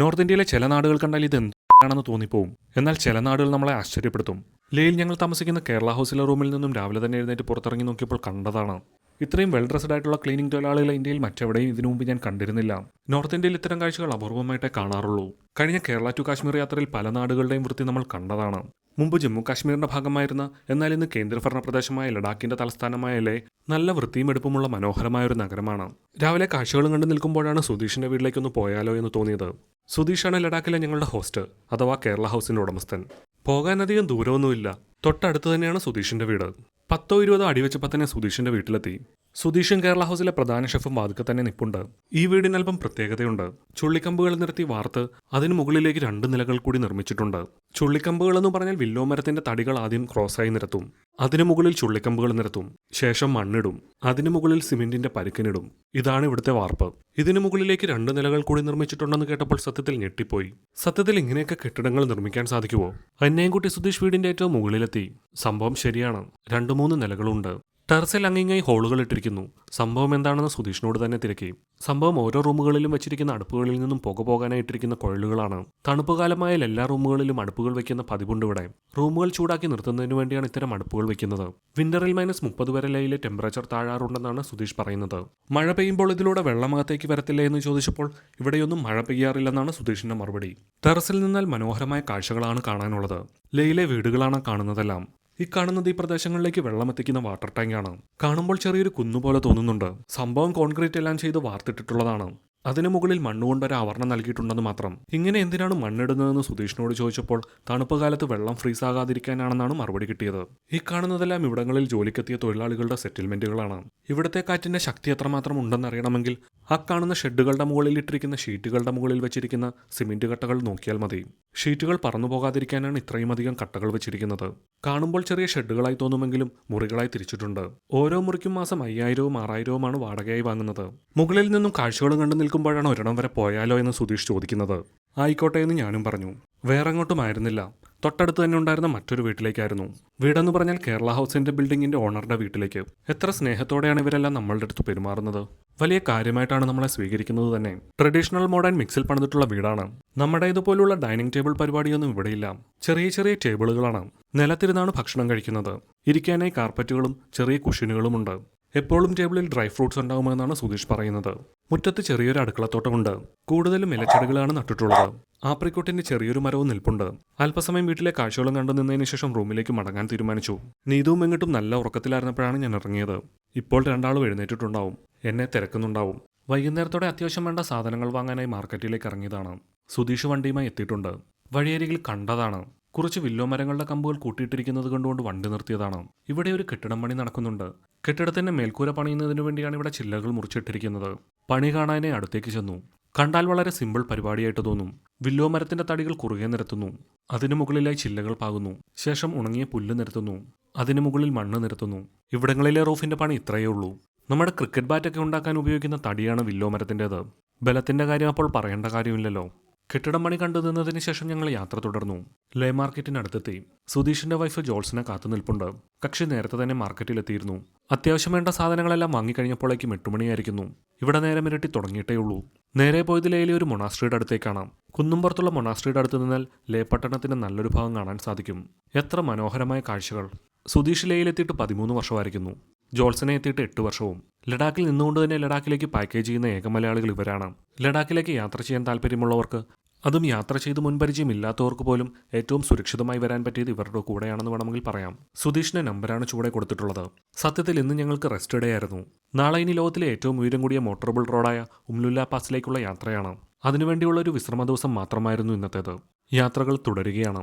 North ഇന്ത്യയിലെ ചില നാടുകൾ കണ്ടാൽ ഇത് എന്താണെന്ന് തോന്നിപ്പോവും. എന്നാൽ ചില നാടുകൾ നമ്മളെ ആശ്ചര്യപ്പെടുത്തും. ലേയിൽ ഞങ്ങൾ താമസിക്കുന്ന കേരള ഹൗസിലെ റൂമിൽ നിന്നും രാവിലെ തന്നെ എഴുന്നേറ്റ് പുറത്തിറങ്ങി നോക്കിയപ്പോൾ കണ്ടതാണ്. ഇത്രയും വെൽ ഡ്രസ്ഡ് ആയിട്ടുള്ള ക്ലീനിംഗ് തൊഴിലാളികളെ ഇന്ത്യയിൽ മറ്റെവിടെയും ഇതിനു മുമ്പ് ഞാൻ കണ്ടിരുന്നില്ല. നോർത്ത് ഇന്ത്യയിൽ ഇത്തരം കാഴ്ചകൾ അപൂർവമായിട്ടേ കാണാറുള്ളൂ. കഴിഞ്ഞ കേരള ടു കാശ്മീർ യാത്രയിൽ പല നാടുകളുടെയും വൃത്തി നമ്മൾ കണ്ടതാണ്. മുമ്പ് ജമ്മു കാശ്മീരിന്റെ ഭാഗമായിരുന്ന എന്നാൽ ഇന്ന് കേന്ദ്രഭരണ പ്രദേശമായ ലഡാക്കിന്റെ തലസ്ഥാനമായ ലേ നല്ല വൃത്തിയും എടുപ്പുമുള്ള മനോഹരമായ ഒരു നഗരമാണ്. രാവിലെ കാഴ്ചകളും കണ്ടു നിൽക്കുമ്പോഴാണ് സുധീഷിന്റെ വീട്ടിലേക്കൊന്ന് പോയാലോ എന്ന് തോന്നിയത്. സുധീഷാണ് ലഡാക്കിലെ ഞങ്ങളുടെ ഹോസ്റ്റ് അഥവാ കേരള ഹൗസിന്റെ ഉടമസ്ഥൻ. പോകാനധികം ദൂരമൊന്നുമില്ല. തൊട്ടടുത്ത് തന്നെയാണ് സുധീഷിന്റെ വീട്. പത്തോ ഇരുപതോ അടിവെച്ചപ്പോൾ തന്നെ സുധീഷിന്റെ വീട്ടിലെത്തി. സുധീഷൻ കേരള ഹൗസിലെ പ്രധാന ഷെഫും വാതുക്കെ തന്നെ നിപ്പുണ്ട്. ഈ വീടിനൽപ്പം പ്രത്യേകതയുണ്ട്. ചുള്ളിക്കമ്പുകൾ നിർത്തി വാർത്ത് അതിന് മുകളിലേക്ക് രണ്ട് നിലകൾ കൂടി നിർമ്മിച്ചിട്ടുണ്ട്. ചുള്ളിക്കമ്പുകൾ എന്ന് പറഞ്ഞാൽ വില്ലോ മരത്തിന്റെ തടികൾ ആദ്യം ക്രോസായി നിരത്തും. അതിനു മുകളിൽ ചുള്ളിക്കമ്പുകൾ നിരത്തും. ശേഷം മണ്ണിടും. അതിനു മുകളിൽ സിമെന്റിന്റെ പരുക്കിനിടും. ഇതാണ് ഇവിടുത്തെ വാർപ്പ്. ഇതിനു മുകളിലേക്ക് രണ്ട് നിലകൾ കൂടി നിർമ്മിച്ചിട്ടുണ്ടെന്ന് കേട്ടപ്പോൾ സത്യത്തിൽ ഞെട്ടിപ്പോയി. സത്യത്തിൽ ഇങ്ങനെയൊക്കെ കെട്ടിടങ്ങൾ നിർമ്മിക്കാൻ സാധിക്കുമോ അന്നേംകുട്ടി സുധീഷ് വീടിന്റെ ഏറ്റവും മുകളിലെത്തി. സംഭവം ശരിയാണ്. രണ്ടു മൂന്ന് നിലകളുണ്ട്. ടെറസിൽ അങ്ങിങ്ങായി ഹോളുകൾ ഇട്ടിരിക്കുന്നു. സംഭവം എന്താണെന്ന് സുധീഷിനോട് തന്നെ തിരക്കി. സംഭവം ഓരോ റൂമുകളിലും വെച്ചിരിക്കുന്ന അടുപ്പുകളിൽ നിന്നും പുക പോകാനായിട്ടിരിക്കുന്ന കുഴലുകളാണ്. തണുപ്പ് കാലമായാൽ എല്ലാ റൂമുകളിലും അടുപ്പുകൾ വെക്കുന്ന പതിവുണ്ട് ഇവിടെ. റൂമുകൾ ചൂടാക്കി നിർത്തുന്നതിന് വേണ്ടിയാണ് ഇത്തരം അടുപ്പുകൾ വെക്കുന്നത്. വിന്ററിൽ മൈനസ് മുപ്പത് വരെ ലൈലെ ടെമ്പറേച്ചർ താഴാറുണ്ടെന്നാണ് സുധീഷ് പറയുന്നത്. മഴ പെയ്യുമ്പോൾ ഇതിലൂടെ വെള്ളമകത്തേക്ക് വരത്തില്ല എന്ന് ചോദിച്ചപ്പോൾ ഇവിടെയൊന്നും മഴ പെയ്യാറില്ലെന്നാണ് സുധീഷിന്റെ മറുപടി. ടെറസിൽ നിന്നാൽ മനോഹരമായ കാഴ്ചകളാണ് കാണാനുള്ളത്. ലേയിലെ വീടുകളാണ് കാണുന്നതെല്ലാം. ഈ കാണുന്നത് ഈ പ്രദേശങ്ങളിലേക്ക് വെള്ളം എത്തിക്കുന്ന വാട്ടർ ടാങ്കാണ്. കാണുമ്പോൾ ചെറിയൊരു കുന്നുപോലെ തോന്നുന്നുണ്ട്. സംഭവം കോൺക്രീറ്റ് എല്ലാം ചെയ്ത് വാർത്തിട്ടിട്ടുള്ളതാണ്. അതിനു മുകളിൽ മണ്ണുകൊണ്ടൊരു ആവരണം നൽകിയിട്ടുണ്ടെന്ന് മാത്രം. ഇങ്ങനെ എന്തിനാണ് മണ്ണിടുന്നതെന്ന് സുധീഷിനോട് ചോദിച്ചപ്പോൾ തണുപ്പ് കാലത്ത് വെള്ളം ഫ്രീസ് ആകാതിരിക്കാനാണെന്നാണ് മറുപടി കിട്ടിയത്. ഈ കാണുന്നതെല്ലാം ഇവിടങ്ങളിൽ ജോലിക്കെത്തിയ തൊഴിലാളികളുടെ സെറ്റിൽമെന്റുകളാണ്. ഇവിടത്തെ കാറ്റിന്റെ ശക്തി എത്രമാത്രം ഉണ്ടെന്നറിയണമെങ്കിൽ ആ കാണുന്ന ഷെഡുകളുടെ മുകളിൽ ഇട്ടിരിക്കുന്ന ഷീറ്റുകളുടെ മുകളിൽ വെച്ചിരിക്കുന്ന സിമെന്റ് കട്ടകൾ നോക്കിയാൽ മതി. ഷീറ്റുകൾ പറന്നു പോകാതിരിക്കാനാണ് ഇത്രയും അധികം കട്ടകൾ വെച്ചിരിക്കുന്നത്. കാണുമ്പോൾ ചെറിയ ഷെഡുകളായി തോന്നുമെങ്കിലും മുറികളായി തിരിച്ചിട്ടുണ്ട്. ഓരോ മുറിക്കും മാസം അയ്യായിരവും ആറായിരവുമാണ് വാടകയായി വാങ്ങുന്നത്. മുകളിൽ നിന്നും കാഴ്ചകളും കണ്ടു നിൽക്കുമ്പോഴാണ് ഒരിടം വരെ പോയാലോ എന്ന് സുധീഷ് ചോദിക്കുന്നത്. ആയിക്കോട്ടെ എന്ന് ഞാനും പറഞ്ഞു. വേറെ അങ്ങോട്ടും ആയിരുന്നില്ല തൊട്ടടുത്ത് തന്നെ ഉണ്ടായിരുന്ന മറ്റൊരു വീട്ടിലേക്കായിരുന്നു. വീടെന്ന് പറഞ്ഞാൽ കേരള ഹൗസിന്റെ ബിൽഡിങ്ങിന്റെ ഓണറുടെ വീട്ടിലേക്ക്. എത്ര സ്നേഹത്തോടെയാണ് ഇവരെല്ലാം നമ്മളുടെ അടുത്ത് പെരുമാറുന്നത്. വലിയ കാര്യമായിട്ടാണ് നമ്മളെ സ്വീകരിക്കുന്നത് തന്നെ. ട്രഡീഷണൽ മോഡേൺ മിക്സിൽ പണിതിട്ടുള്ള വീടാണ്. നമ്മുടെ ഇതുപോലുള്ള ഡൈനിങ് ടേബിൾ പരിപാടിയൊന്നും ഇവിടെയില്ല. ചെറിയ ചെറിയ ടേബിളുകളാണ് നിലത്തിരുന്നാണ് ഭക്ഷണം കഴിക്കുന്നത്. ഇരിക്കാനായി കാർപ്പറ്റുകളും ചെറിയ കുഷനുകളുമുണ്ട് എപ്പോഴും ടേബിളിൽ ഡ്രൈ ഫ്രൂട്ട്സ് ഉണ്ടാകുമെന്നാണ് സുധീഷ് പറയുന്നത്. മുറ്റത്ത് ചെറിയൊരു അടുക്കളത്തോട്ടമുണ്ട്. കൂടുതലും ഇലച്ചെടികളാണ് നട്ടിട്ടുള്ളത്. ആപ്രിക്കോട്ടിന്റെ ചെറിയൊരു മരവും നിൽപ്പുണ്ട്. അല്പസമയം വീട്ടിലെ കാഴ്ചകളും കണ്ടു നിന്നതിന് ശേഷം റൂമിലേക്ക് മടങ്ങാൻ തീരുമാനിച്ചു. നീതുവും എങ്ങോട്ടും നല്ല ഉറക്കത്തിലായിരുന്നപ്പോഴാണ് ഞാൻ ഇറങ്ങിയത്. ഇപ്പോൾ രണ്ടാളും എഴുന്നേറ്റിട്ടുണ്ടാവും. എന്നെ തിരക്കുന്നുണ്ടാവും. വൈകുന്നേരത്തോടെ അത്യാവശ്യം വേണ്ട സാധനങ്ങൾ വാങ്ങാനായി മാർക്കറ്റിലേക്ക് ഇറങ്ങിയതാണ്. സുധീഷ് വണ്ടിയുമായി എത്തിയിട്ടുണ്ട്. വഴിയരികിൽ കണ്ടതാണ്. കുറച്ച് വില്ലോ മരങ്ങളുടെ കമ്പുകൾ കൂട്ടിയിട്ടിരിക്കുന്നത് കണ്ടുകൊണ്ട് വണ്ടി നിർത്തിയതാണ്. ഇവിടെ ഒരു കെട്ടിടം പണി നടക്കുന്നുണ്ട്. കെട്ടിടത്തിന്റെ മേൽക്കൂര പണിയുന്നതിനു വേണ്ടിയാണ് ഇവിടെ ചില്ലകൾ മുറിച്ചിട്ടിരിക്കുന്നത്. പണി കാണാനെ അടുത്തേക്ക് ചെന്നു. കണ്ടാൽ വളരെ സിമ്പിൾ പരിപാടിയായിട്ട് തോന്നും. വില്ലോ മരത്തിന്റെ തടികൾ കുറുകെ നിരത്തുന്നു. അതിനു മുകളിലായി ചില്ലകൾ പാകുന്നു. ശേഷം ഉണങ്ങിയ പുല്ല് നിരത്തുന്നു. അതിനു മുകളിൽ മണ്ണ് നിരത്തുന്നു. ഇവിടങ്ങളിലെ റൂഫിന്റെ പണി ഇത്രയേ ഉള്ളൂ. നമ്മുടെ ക്രിക്കറ്റ് ബാറ്റൊക്കെ ഉണ്ടാക്കാൻ ഉപയോഗിക്കുന്ന തടിയാണ് വില്ലോ മരത്തിന്റെത് ബലത്തിന്റെ കാര്യം അപ്പോൾ പറയേണ്ട കാര്യമില്ലല്ലോ. കെട്ടിടം പണി കണ്ടു നിന്നതിന് ശേഷം ഞങ്ങൾ യാത്ര തുടർന്നു. ലേ മാർക്കറ്റിനടുത്തെത്തി. സുധീഷിന്റെ വൈഫ് ജോൾസിനെ കാത്തു നിൽപ്പുണ്ട്. കക്ഷി നേരത്തെ തന്നെ മാർക്കറ്റിലെത്തിയിരുന്നു. അത്യാവശ്യം വേണ്ട സാധനങ്ങളെല്ലാം വാങ്ങിക്കഴിഞ്ഞപ്പോഴേക്കും എട്ടുമണിയായിരിക്കുന്നു ഇവിടെ നേരം ഇരട്ടി തുടങ്ങിയിട്ടേ ഉള്ളൂ. നേരെ പോയത് ലേയിലെ ഒരു മൊണാസ്ട്രിയുടെ അടുത്തേക്കാണ്. കുന്നുംപുറത്തുള്ള മൊണാസ്ട്രിയുടെ അടുത്ത് നിന്നാൽ ലേ പട്ടണത്തിന്റെ നല്ലൊരു ഭാഗം കാണാൻ സാധിക്കും. എത്ര മനോഹരമായ കാഴ്ചകൾ. സുധീഷ് ലേയിലെത്തിയിട്ട് പതിമൂന്ന് വർഷമായിരിക്കുന്നു. ജോൾസനെ എത്തിയിട്ട് എട്ട് വർഷവും. ലഡാക്കിൽ നിന്നുകൊണ്ട് തന്നെ ലഡാക്കിലേക്ക് പാക്കേജ് ചെയ്യുന്ന ഏക മലയാളികൾ ഇവരാണ്. ലഡാക്കിലേക്ക് യാത്ര ചെയ്യാൻ താല്പര്യമുള്ളവർക്ക് അതും യാത്ര ചെയ്ത് മുൻപരിചയമില്ലാത്തവർക്ക് പോലും ഏറ്റവും സുരക്ഷിതമായി വരാൻ പറ്റിയത് ഇവരുടെ കൂടെയാണെന്ന് വേണമെങ്കിൽ പറയാം. സുധീഷിന്റെ നമ്പറാണ് ചൂടെ കൊടുത്തിട്ടുള്ളത്. സത്യത്തിൽ ഇന്ന് ഞങ്ങൾക്ക് റെസ്റ്റ് ഡേ ആയിരുന്നു. നാളെ ഇനി ലോകത്തിലെ ഏറ്റവും ഉയരം കൂടിയ മോട്ടോറബിൾ റോഡായ ഉംലുല്ല പാസിലേക്കുള്ള യാത്രയാണ്. അതിനുവേണ്ടിയുള്ള ഒരു വിശ്രമ ദിവസം മാത്രമായിരുന്നു ഇന്നത്തേത്. യാത്രകൾ തുടരുകയാണ്.